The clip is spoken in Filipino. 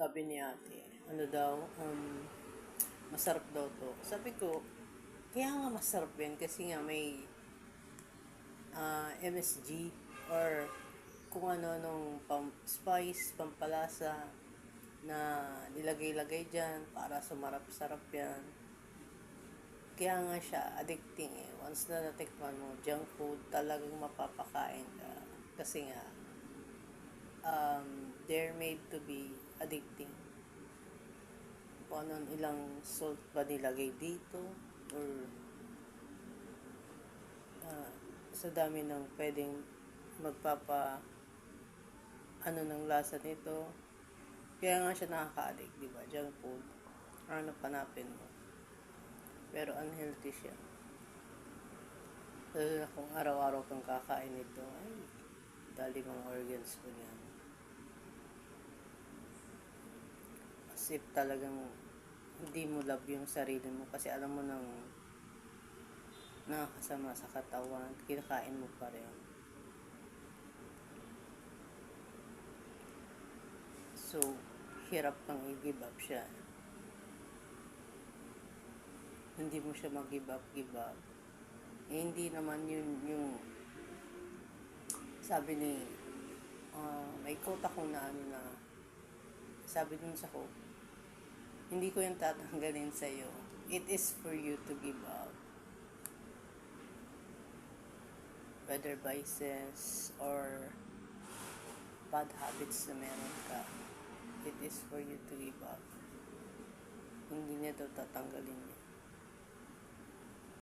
Sabi ni ate, ano daw, um, masarap daw to. Sabi ko, kaya nga masarap yan kasi nga may ah, MSG or kung ano nung pam spice, pampalasa na nilagay-lagay dyan para sumarap-sarap yan. Kaya nga siya addicting eh. Once na natikman mo, junk food talagang mapapakain ka. Kasi nga, um, they're made to be addicting. Kung ano ilang salt ba nilagay dito or ah, sa dami ng pwedeng magpapa ano ng lasa nito. Kaya nga siya nakaka-addict, di ba? Junk food. Ano panapin mo. Pero unhealthy siya. Lalo na kung araw-araw kang kakain nito, ay, dali mga organs mo yan. If talagang hindi mo love yung sarili mo kasi alam mo nang nakakasama sa katawan, kinakain mo pa rin. So, hirap kang i-give up siya. Hindi mo siya mag-give up, give up. Eh, hindi naman yun yung sabi ni ah, may quote ako na ano na sabi dun sa quote hindi ko yung tatanggalin sa'yo. It is for you to give up. Whether vices or bad habits na meron ka, it is for you to give up. Hindi niya daw tatanggalin yun.